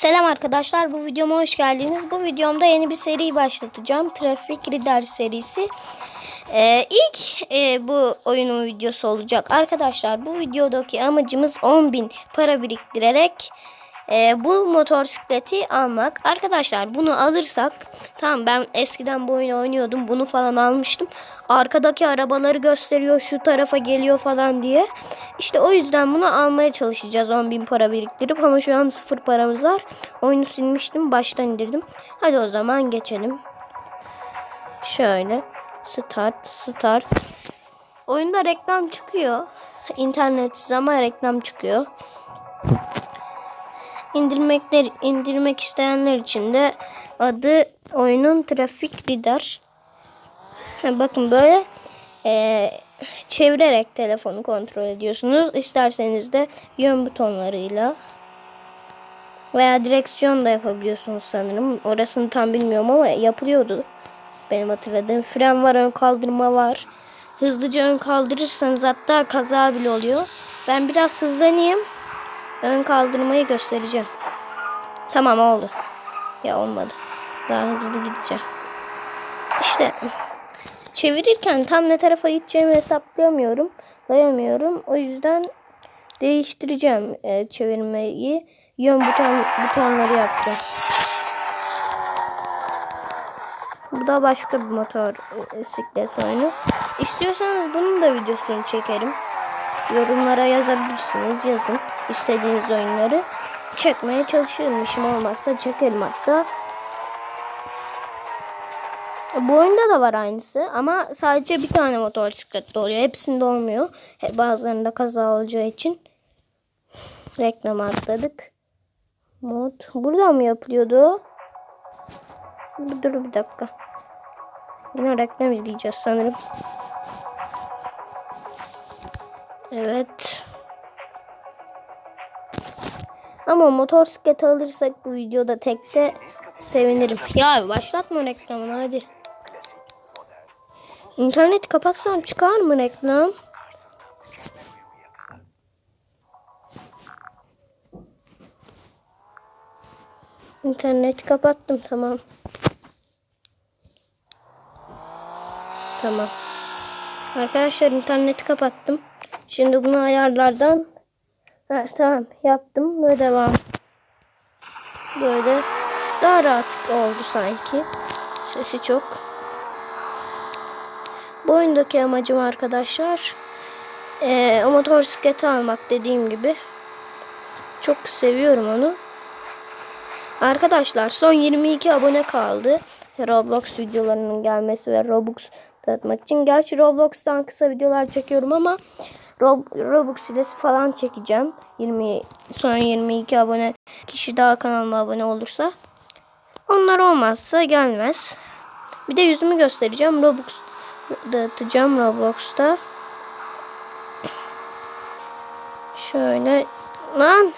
Selam arkadaşlar bu videoma hoş geldiniz. Bu videomda yeni bir seri başlatacağım. Trafik Rider serisi. Ee, ilk e, bu oyunun videosu olacak. Arkadaşlar bu videodaki amacımız 10.000 para biriktirerek e, bu motosikleti almak. Arkadaşlar bunu alırsak tamam ben eskiden bu oyunu oynuyordum. Bunu falan almıştım. Arkadaki arabaları gösteriyor şu tarafa geliyor falan diye. İşte o yüzden bunu almaya çalışacağız 10.000 para biriktirip ama şu an sıfır paramız var. Oyunu silmiştim baştan indirdim. Hadi o zaman geçelim. Şöyle start start. Oyunda reklam çıkıyor. İnternet ama reklam çıkıyor. İndirmekler indirmek isteyenler için de adı oyunun Trafik Lidar. Bakın böyle e, çevirerek telefonu kontrol ediyorsunuz. İsterseniz de yön butonlarıyla veya direksiyon da yapabiliyorsunuz sanırım. Orasını tam bilmiyorum ama yapılıyordu. Benim hatırladığım fren var, ön kaldırma var. Hızlıca ön kaldırırsanız hatta kaza bile oluyor. Ben biraz hızlanayım. Ön kaldırmayı göstereceğim. Tamam oldu. Ya olmadı. Daha hızlı gideceğim. İşte çevirirken tam ne tarafa gideceğimi hesaplayamıyorum. Dayamıyorum. O yüzden değiştireceğim e, çevirmeyi. Yön buton butonları yapacağım. Bu da başka bir motor e, bisiklet oyunu. İstiyorsanız bunun da videosunu çekerim. Yorumlara yazabilirsiniz. Yazın istediğiniz oyunları. Çekmeye çalışırım. İşim olmazsa çekerim hatta. Bu oyunda da var aynısı ama sadece bir tane motosikletli oluyor. Hepsinde olmuyor. Bazılarında kaza olacağı için reklam atladık. Mod. Burada mı yapılıyordu? Dur bir dakika. Yine reklam izleyeceğiz sanırım. Evet. Ama motosiklet alırsak bu videoda tekte sevinirim. Ya başlatma reklamını hadi. İnterneti kapatsam çıkar mı reklam? İnterneti kapattım tamam. Tamam. Arkadaşlar interneti kapattım. Şimdi bunu ayarlardan ha, tamam yaptım ve devam. Böyle daha rahat oldu sanki. Sesi çok. Bu oyundaki amacım arkadaşlar eee o motosikleti almak dediğim gibi. Çok seviyorum onu. Arkadaşlar son 22 abone kaldı. Roblox videolarının gelmesi ve Robux dağıtmak için. Gerçi Roblox'tan kısa videolar çekiyorum ama Rob Robux hilesi falan çekeceğim. 20 son 22 abone kişi daha kanalıma abone olursa. Onlar olmazsa gelmez. Bir de yüzümü göstereceğim. Robux dağıtacağım Roblox'ta. Şöyle lan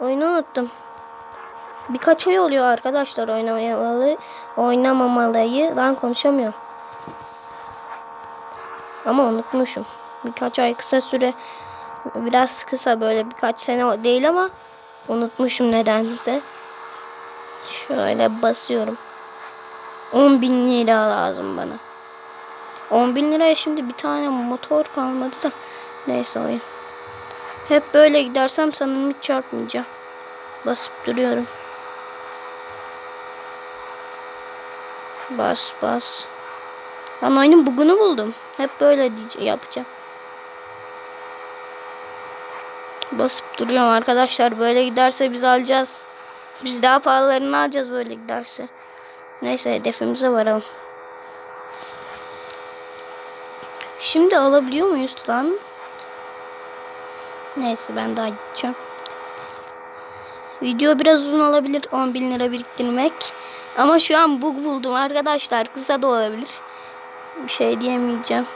oyunu unuttum. Birkaç ay oluyor arkadaşlar oynamamalı oynamamalıyı. Lan konuşamıyorum. Ama unutmuşum. Birkaç ay kısa süre biraz kısa böyle birkaç sene değil ama unutmuşum nedense. Şöyle basıyorum. 10 bin lira lazım bana. 10 bin liraya şimdi bir tane motor kalmadı da. Neyse oyun. Hep böyle gidersem sanırım hiç çarpmayacağım. Basıp duruyorum. Bas bas. Ben oyunun bugunu buldum. Hep böyle diyeceğim, yapacağım. Basıp duruyorum arkadaşlar. Böyle giderse biz alacağız. Biz daha pahalılarını alacağız böyle giderse. Neyse hedefimize varalım. Şimdi alabiliyor muyuz lan? Neyse ben daha gideceğim. Video biraz uzun olabilir 10 bin lira biriktirmek. Ama şu an bug buldum arkadaşlar. Kısa da olabilir. Bir şey diyemeyeceğim.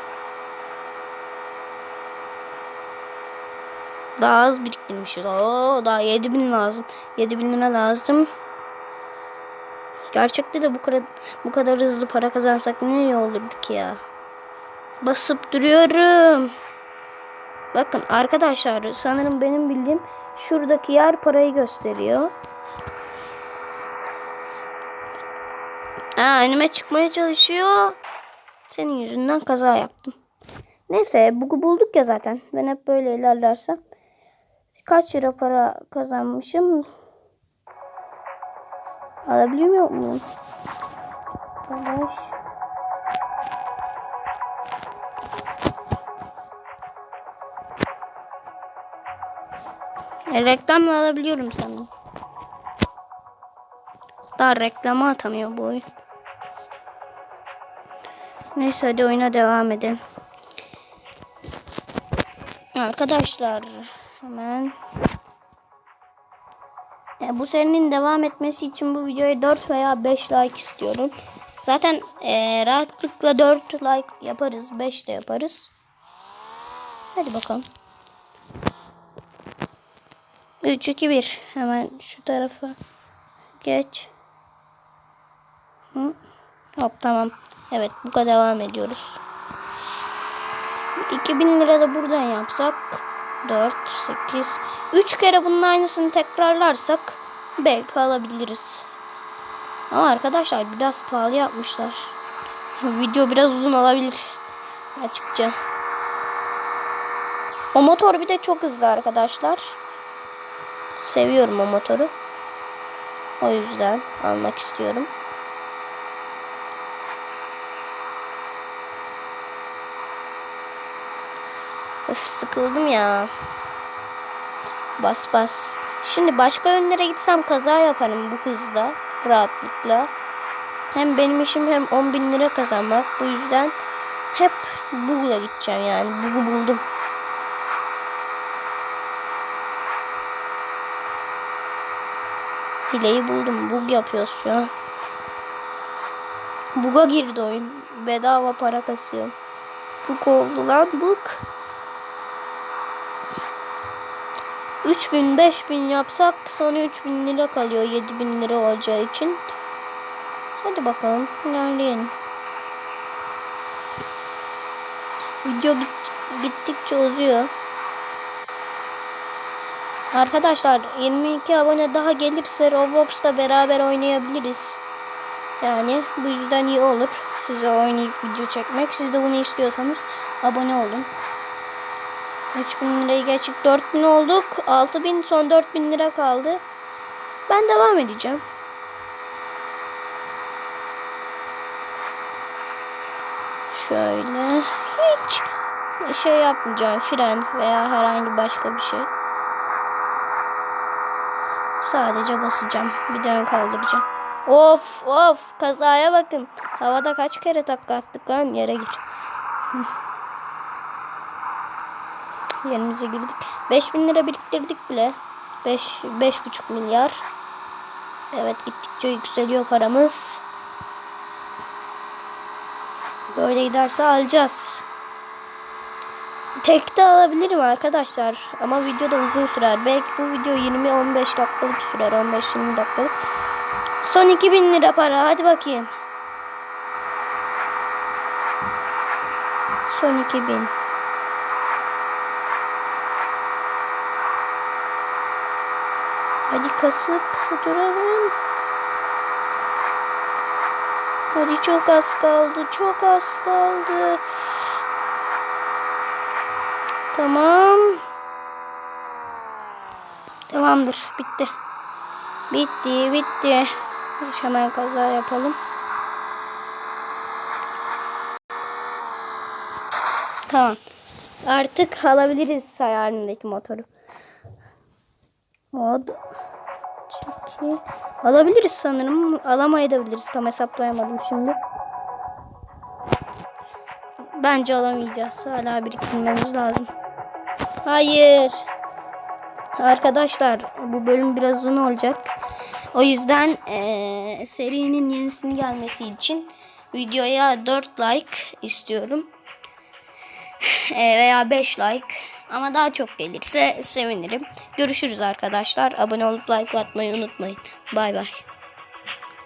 Daha az biriktirmişiz. Oo, daha 7000 lazım. 7000 lira lazım. Gerçekte de bu kadar bu kadar hızlı para kazansak ne iyi olurdu ki ya. Basıp duruyorum. Bakın arkadaşlar sanırım benim bildiğim şuradaki yer parayı gösteriyor. Ha, önüme çıkmaya çalışıyor. Senin yüzünden kaza yaptım. Neyse bugü bulduk ya zaten. Ben hep böyle ilerlersem. Kaç lira para kazanmışım? Alabiliyor muyum? Arkadaş. E, reklamla alabiliyorum sanırım. Daha reklama atamıyor bu oyun. Neyse hadi oyuna devam edelim. Arkadaşlar hemen e, bu serinin devam etmesi için bu videoya 4 veya 5 like istiyorum. Zaten e, rahatlıkla 4 like yaparız. 5 de yaparız. Hadi bakalım. 3, 2, 1. Hemen şu tarafa geç. Hı. Hop tamam. Evet bu kadar devam ediyoruz. 2000 lira da buradan yapsak 4, 8, 3 kere bunun aynısını tekrarlarsak belki alabiliriz. Ama arkadaşlar biraz pahalı yapmışlar. Video biraz uzun olabilir. Açıkça. O motor bir de çok hızlı arkadaşlar. Seviyorum o motoru. O yüzden almak istiyorum. Sıkıldım ya. Bas bas. Şimdi başka yönlere gitsem kaza yaparım bu hızla. Rahatlıkla. Hem benim işim hem 10 bin lira kazanmak. Bu yüzden hep Google'a gideceğim yani. Bug'u buldum. Hileyi buldum. Bug yapıyoruz şu an. Bug'a girdi oyun. Bedava para kasıyor. Bug oldu lan bug. 3000 5000 yapsak sonra 3000 lira kalıyor 7000 lira olacağı için. Hadi bakalım ilerleyelim. Video git, gittikçe uzuyor. Arkadaşlar 22 abone daha gelirse Roblox'ta beraber oynayabiliriz. Yani bu yüzden iyi olur size oynayıp video çekmek. Siz de bunu istiyorsanız abone olun. 3000 lirayı geçtik. 4000 olduk. 6000 son 4000 lira kaldı. Ben devam edeceğim. Şöyle hiç şey yapmayacağım. Fren veya herhangi başka bir şey. Sadece basacağım. Bir dön kaldıracağım. Of of kazaya bakın. Havada kaç kere takla attık lan yere gir. Yerimize girdik. 5000 lira biriktirdik bile. 5 5,5 milyar. Evet gittikçe yükseliyor paramız. Böyle giderse alacağız. Tek de alabilirim arkadaşlar. Ama video da uzun sürer. Belki bu video 20-15 dakikalık sürer. 15-20 dakikalık. Son 2000 lira para. Hadi bakayım. Son 2000. Hadi kasıp duralım. Hadi çok az kaldı. Çok az kaldı. Tamam. Tamamdır. Bitti. Bitti. Bitti. Hemen kaza yapalım. Tamam. Artık alabiliriz hayalimdeki motoru. Mod çeki. Alabiliriz sanırım. Alamayabiliriz. Tam hesaplayamadım şimdi. Bence alamayacağız. Hala biriktirmemiz lazım. Hayır. Arkadaşlar bu bölüm biraz uzun olacak. O yüzden eee, serinin yenisinin gelmesi için videoya 4 like istiyorum. Eee, veya 5 like. Ama daha çok gelirse sevinirim. Görüşürüz arkadaşlar. Abone olup like atmayı unutmayın. Bay bay.